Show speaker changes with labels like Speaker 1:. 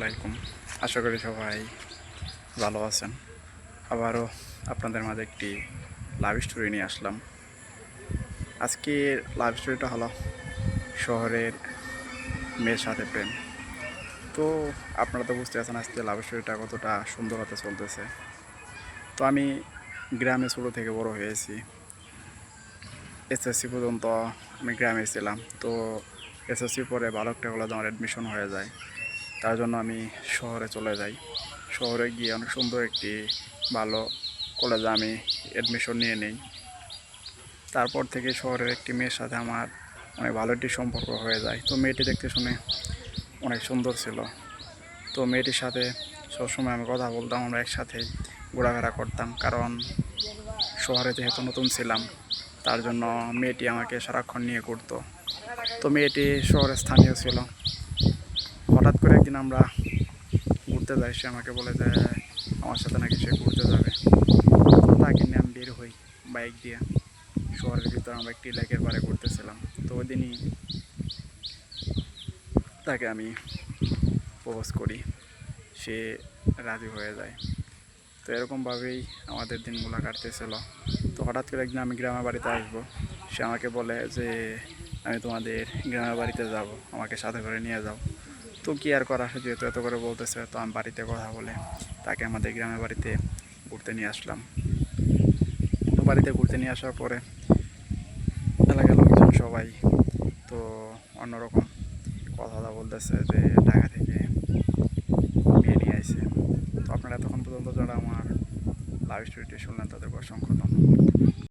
Speaker 1: আলাইকুম। আশা করি সবাই ভালো আছেন। আবারও আপনাদের মাঝে একটি লাভ স্টোরি নিয়ে আসলাম। আজকের লাভ স্টোরিটা হলো শহরের মেয়ের সাথে প্রেম। তো আপনারা তো বুঝতে পারছেন আজকে লাভ স্টোরিটা কতটা সুন্দর হতে চলতেছে। তো আমি গ্রামে ছোটো থেকে বড় হয়েছি। এসএসসি পর্যন্ত আমি গ্রামে ছিলাম। তো এসএসসি পরে ভালো একটা কলেজে আমার অ্যাডমিশন হয়ে যায়। তার জন্য আমি শহরে চলে যাই। শহরে গিয়ে অনেক সুন্দর একটি ভালো কলেজে আমি অ্যাডমিশন নিয়ে নিই। তারপর থেকে শহরের একটি মেয়ের সাথে আমার অনেক ভালো একটি সম্পর্ক হয়ে যায়। তো মেয়েটি দেখতে শুনে অনেক সুন্দর ছিল। তো মেয়েটির সাথে সবসময় আমি কথা বলতাম, আমরা একসাথে ঘোরাফেরা করতাম। কারণ শহরে যেহেতু নতুন ছিলাম, তার জন্য মেয়েটি আমাকে সারাক্ষণ নিয়ে ঘুরতো। তো মেয়েটি শহরের স্থানীয় ছিল। হঠাৎ করে একদিন আমরা ঘুরতে যাই, সে আমাকে বলে যে আমার সাথে নাকি সে ঘুরতে যাবে। তাকে নিয়ে আমি বের হই বাইক দিয়ে। শহরের ভিতরে আমরা একটি লেকের পাড়ে ঘুরতেছিলাম। তো ওই দিনই তাকে আমি প্রপোজ করি। সে রাজি হয়ে যায়। তো এরকমভাবেই আমাদের দিনগুলো কাটতেছিল। তো হঠাৎ করে একদিন আমি গ্রামের বাড়িতে আসব। সে আমাকে বলে যে, আমি তোমাদের গ্রামের বাড়িতে যাব। আমাকে সাথে করে নিয়ে যাও। তো কি আর করা, যেহেতু এত করে বলতেছে, তো আমি বাড়িতে কথা বলে তাকে আমাদের গ্রামের বাড়িতে ঘুরতে নিয়ে আসলাম। তো বাড়িতে ঘুরতে নিয়ে আসার পরে এলাকার লোকজন সবাই তো অন্যরকম কথা বলতেছে যে ঢাকা থেকে মেয়ে নিয়ে আইছে। তো আপনারা তখন পর্যন্ত যারা আমার লাইভ স্টোরিটি শুনলেন তাদের অসংখ্য ধন্যবাদ।